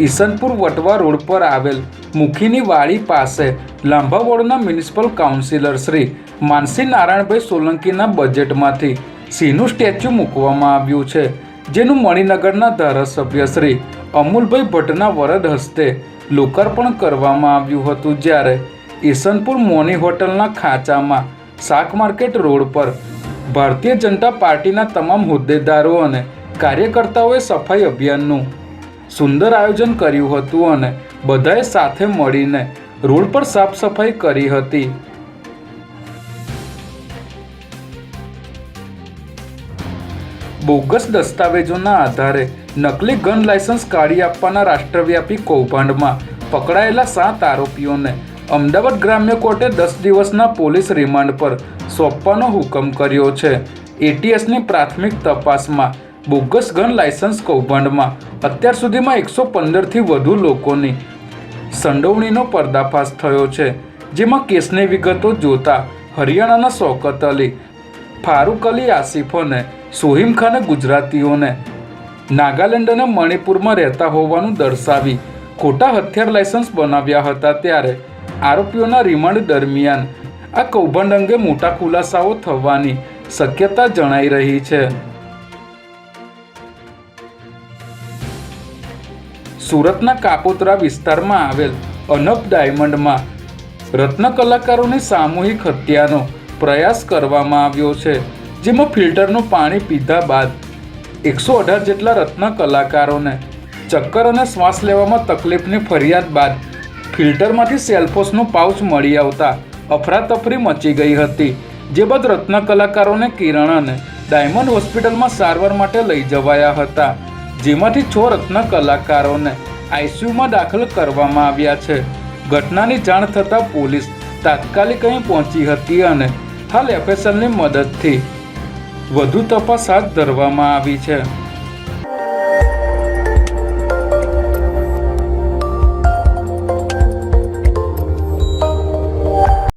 Isanpur Vatva road પર આવેલ મુખીની વાડી પાસે લાંભાવોડના મ્યુનિસિપલ કાઉન્સિલર શ્રી માનસી નારાયણભાઈ સોલંકીના બજેટમાંથી સિંહનું સ્ટેચ્યુ મૂકવામાં આવ્યું છે, જેનું મણિનગરના ધારાસભ્ય શ્રી અમૂલભાઈ ભટ્ટના વરદ હસ્તે લોકાર્પણ કરવામાં આવ્યું હતું જ્યારે ઈસનપુર મોની હોટલના ખાંચામાં શાક માર્કેટ રોડ પર ભારતીય જનતા પાર્ટીના તમામ હોદ્દેદારો અને કાર્યકર્તાઓએ સફાઈ અભિયાનનું સુંદર આયોજન કર્યું હતું અને બધાએ સાથે મળીને રોડ પર સાફ સફાઈ કરી હતી. બોગસ દસ્તાવેજોના આધારે નકલી ગન લાયસન્સ કાઢી આપવાના રાષ્ટ્રવ્યાપી કૌભાંડમાં પકડાયેલા સાત આરોપીઓને અમદાવાદ ગ્રામ્ય કોર્ટે દસ દિવસના પોલીસ રિમાન્ડ પર સોંપવાનો હુકમ કર્યો છે. એટીએસની પ્રાથમિક તપાસમાં બોગસ ગન લાયસન્સ કૌભાંડમાં અત્યાર સુધીમાં એકસો પંદરથી વધુ લોકોની સંડોવણીનો પર્દાફાશ થયો છે, જેમાં કેસની વિગતો જોતા હરિયાણાના શૌકત અલી, ફારૂક અલી આસિફોને સોહિમ ખાને ગુજરાતીઓને નાગાલેન્ડ અને મણિપુરમાં રહેતા હોવાનું દર્શાવી ખોટા હથિયાર લાયસન્સ બનાવ્યા હતા ત્યારે આરોપીઓના રિમાન્ડ દરમિયાન આ કૌભાંડ અંગે મોટા ખુલાસાઓ થવાની શક્યતા જણાઈ રહી છે. સુરતના કાપોતરા વિસ્તારમાં આવેલ અનપ ડાયમંડમાં રત્ન કલાકારોની સામૂહિક હત્યાનો પ્રયાસ કરવામાં આવ્યો છે, જેમાં ફિલ્ટરનું પાણી પીધા બાદ એકસો અઢાર જેટલા રત્ન કલાકારોને ચક્કર અને શ્વાસ લેવામાં તકલીફની ફરિયાદ બાદ ફિલ્ટરમાંથી સેલ્ફોસનું પાઉચ મળી આવતા અફરાતફરી મચી ગઈ હતી, જે બાદ રત્ન કલાકારોને કિરણ અને ડાયમંડ હોસ્પિટલમાં સારવાર માટે લઈ જવાયા હતા. જેમાંથી છ રત્ન કલાકારોને આઈસીયુમાં દાખલ કરવામાં આવ્યા છે. ઘટનાની જાણ થતાં પોલીસ તાત્કાલિક અહીં પહોંચી હતી અને હાલ એફએસએલની મદદથી વધુ તપાસ હાથ ધરવામાં આવી છે.